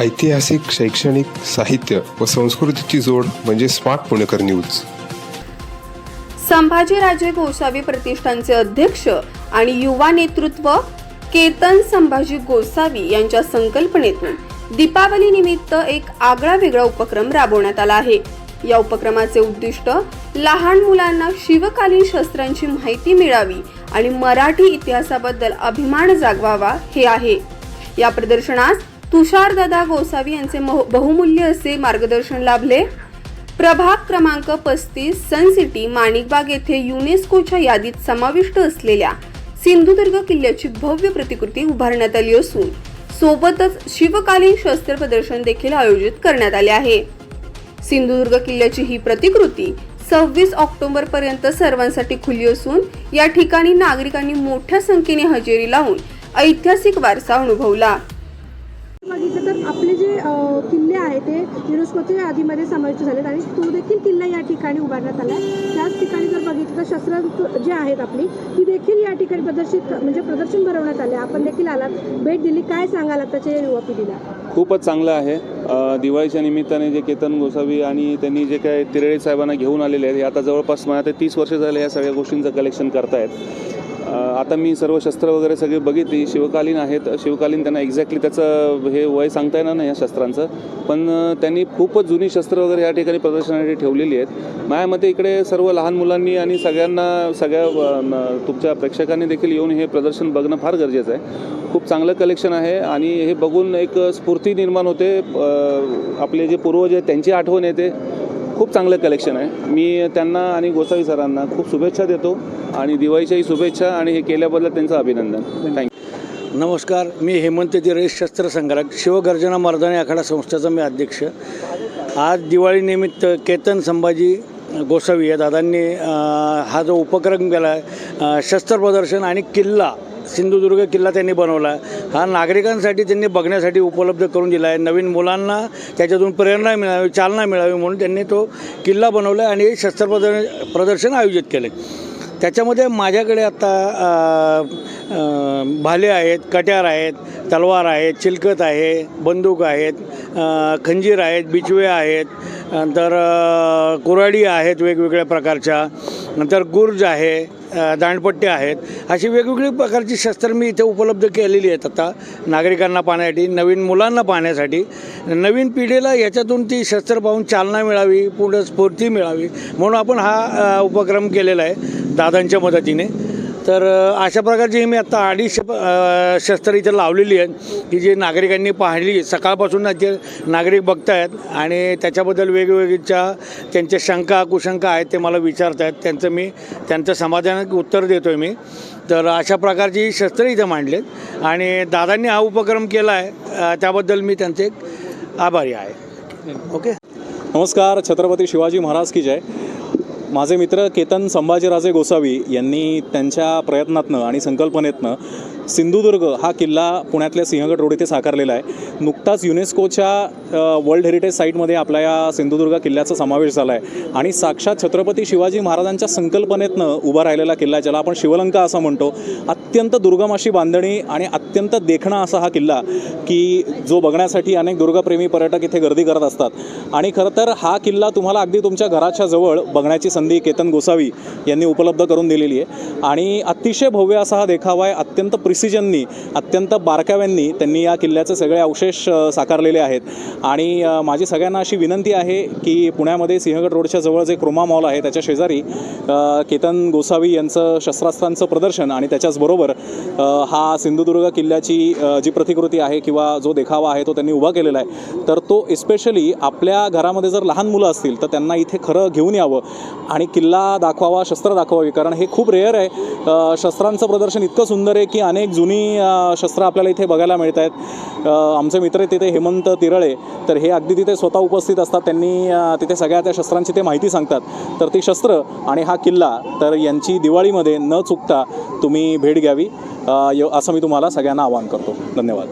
ऐतिहासिक शैक्षणिक साहित्य व संस्कृतीची जोड म्हणजे स्मार्ट पुणेकर न्यूज. संभाजीराजे गोसावी प्रतिष्ठानचे अध्यक्ष आणि युवा नेतृत्व केतन संभाजी गोसावी यांच्या संकल्पनेतून दीपावली निमित्त एक आगळा वेगळा उपक्रम राबवण्यात आला आहे. या उपक्रमाचे उद्दिष्ट लहान मुलांना शिवकालीन शस्त्रांची माहिती मिळावी आणि मराठी इतिहासाबद्दल अभिमान जागवावा हे आहे. या प्रदर्शनास तुषारदादा गोसावी यांचे बहुमूल्य असे मार्गदर्शन लाभले. प्रभाग क्रमांक पस्तीस सन सिटी माणिकबाग येथे युनेस्कोच्या यादीत समाविष्ट असलेल्या सिंधुदुर्ग किल्ल्याची भव्य प्रतिकृती उभारण्यात आली असून सोबतच शिवकालीन शस्त्र प्रदर्शन देखील आयोजित करण्यात आले आहे. सिंधुदुर्ग किल्ल्याची ही प्रतिकृती सव्वीस ऑक्टोबर पर्यंत सर्वांसाठी खुली असून या ठिकाणी नागरिकांनी मोठ्या संख्येने हजेरी लावून ऐतिहासिक वारसा अनुभवला. बघितलं तर आपले जे किल्ले आहेत ते युनेस्कोच्या यादीमध्ये समाविष्ट झालेत आणि तो देखील किल्ला या ठिकाणी उभारण्यात आला आहे. त्याच ठिकाणी जर बघितलं तर शस्त्र जे आहेत आपली ती देखील या ठिकाणी प्रदर्शित म्हणजे प्रदर्शन भरवण्यात आले. आपण देखील आलात. भेट दिली. काय सांगाल आताच्या युवा पिढीला? खूपच चांगलं आहे. दिवाळीच्या निमित्ताने जे केतन गोसावी आणि त्यांनी जे काय तिरळे साहेबांना घेऊन आलेले आहेत हे आता जवळपास मला ते तीस वर्ष झाले या सगळ्या गोष्टींचं कलेक्शन करतायत. आता मी सर्व शस्त्र वगैरे सगळी बघितली शिवकालीन आहेत शिवकालीन त्यांना एक्झॅक्टली त्याचं हे वय सांगता येणार नाही या शस्त्रांचं. पण त्यांनी खूपच जुनी शस्त्र वगैरे या ठिकाणी प्रदर्शनासाठी ठेवलेली आहेत. माझ्या मते इकडे सर्व लहान मुलांनी आणि सगळ्यांना सगळ्या तुमच्या प्रेक्षकांनी देखील येऊन हे प्रदर्शन बघणं फार गरजेचं आहे. खूप चांगलं कलेक्शन आहे आणि हे बघून एक स्फूर्ती निर्माण होते. आपले जे पूर्वज आहेत त्यांची आठवण येते. खूप चांगलं कलेक्शन आहे. मी त्यांना आणि गोसावी सरांना खूप शुभेच्छा देतो आणि दिवाळीच्याही शुभेच्छा आणि हे केल्याबद्दल त्यांचं अभिनंदन. थँक्यू नमस्कार मी हेमंत दिरे शस्त्र संग्राहक शिवगर्जना मर्दानी आखाडा संस्थेचा मी अध्यक्ष. आज दिवाळीनिमित्त केतन संभाजी गोसावी या दादांनी हा जो उपक्रम केला आहे शस्त्र प्रदर्शन आणि किल्ला सिंधुदुर्ग किल्ला त्यांनी बनवला. हा नागरिकांसाठी त्यांनी बघण्यासाठी उपलब्ध करून दिला आहे. नवीन मुलांना त्याच्यातून प्रेरणा मिळावी चालना मिळावी म्हणून त्यांनी तो किल्ला बनवला आहे आणि हे शस्त्र प्रदर्शन आयोजित केले त्याच्यामध्ये माझ्याकडे आता भाले आहेत कट्यार आहेत तलवार आहेत चिलकत आहे बंदूक आहेत खंजीर आहेत बिचवे आहेत नंतर कुराडी कुऱ्हाडी आहेत वेगवेगळ्या प्रकारच्या नंतर गुर्ज आहे दांडपट्टे आहेत. अशी वेगवेगळी प्रकारची शस्त्र मी इथे उपलब्ध केलेली आहेत आता नागरिकांना पाहण्यासाठी नवीन मुलांना पाहण्यासाठी. नवीन पिढीला याच्यातून ती शस्त्र पाहून चालना मिळावी पुढं स्फूर्ती मिळावी म्हणून आपण हा उपक्रम केलेला आहे. दादांच्या मदतीने. तर अशा प्रकारची मी आत्ता अडीचशे प- शस्त्र इथं लावलेली आहेत की जी नागरिकांनी पाहिली. सकाळपासून जे नागरिक बघतायत आणि त्याच्याबद्दल वेगवेगळ्या त्यांच्या शंका कुशंका आहेत ते मला विचारत आहेत त्यांचं मी त्यांचं समाधानक उत्तर देतो आहे मी. तर अशा प्रकारची शस्त्र इथं मांडलेत आणि दादांनी हा उपक्रम केला आहे त्याबद्दल मी त्यांचे एक आभारी आहे. ओके? नमस्कार छत्रपती शिवाजी महाराज की जय. माझे मित्र केतन संभाजीराजे गोसावी यांनी त्यांच्या प्रयत्नातनं आणि संकल्पनेतनं सिंधुदुर्ग हा किल्ला पुण्यातल्या सिंहगड रोड इथे साकारलेला आहे. नुकताच युनेस्कोच्या वर्ल्ड हेरिटेज साईटमध्ये आपल्या या सिंधुदुर्ग किल्ल्याचा समावेश झाला आहे. आणि साक्षात छत्रपती शिवाजी महाराजांच्या संकल्पनेतनं उभा राहिलेला किल्ला ज्याला आपण शिवलंका असं म्हणतो. अत्यंत दुर्गम अशी बांधणी आणि अत्यंत देखणा असा हा किल्ला की जो बघण्यासाठी अनेक दुर्गप्रेमी पर्यटक इथे गर्दी करत असतात. आणि खरं तर हा किल्ला तुम्हाला अगदी तुमच्या घराच्या जवळ बघण्याची संधी केतन गोसावी यांनी उपलब्ध करून दिलेली आहे. आणि अतिशय भव्य असा हा देखावा आहे अत्यंत प्रिस प्रिसिजननी अत्यंत बारकाव्यांनी त्यांनी या किल्ल्याचे सगळे अवशेष साकारलेले आहेत. आणि माझी सगळ्यांना अशी विनंती आहे की पुण्यामध्ये सिंहगड रोडच्या जवळ जे क्रोमा मॉल आहे. त्याच्या शेजारी केतन गोसावी यांचं शस्त्रास्त्रांचं प्रदर्शन आणि त्याच्याचबरोबर हा सिंधुदुर्ग किल्ल्याची जी प्रतिकृती आहे किंवा जो देखावा आहे तो त्यांनी उभा केलेला आहे. तर तो एस्पेशली आपल्या घरामध्ये जर लहान मुलं असतील तर त्यांना इथे खरं घेऊन यावं आणि किल्ला दाखवावा शस्त्र दाखवावी. कारण हे खूप रेअर आहे. शस्त्रांचं प्रदर्शन इतकं सुंदर आहे की अनेक जुनी शस्त्र आपल्याला इथे बघायला मिळत आहेत आमचे मित्र तिथे हेमंत तिरळे. तर हे अगदी तिथे स्वतः उपस्थित असतात. त्यांनी तिथे सगळ्या त्या शस्त्रांची ते माहिती सांगतात. तर ती शस्त्र आणि हा किल्ला तर यांची दिवाळीमध्ये न चुकता तुम्ही भेट घ्यावी. य- असं मी तुम्हाला सगळ्यांना आवाहन करतो. धन्यवाद.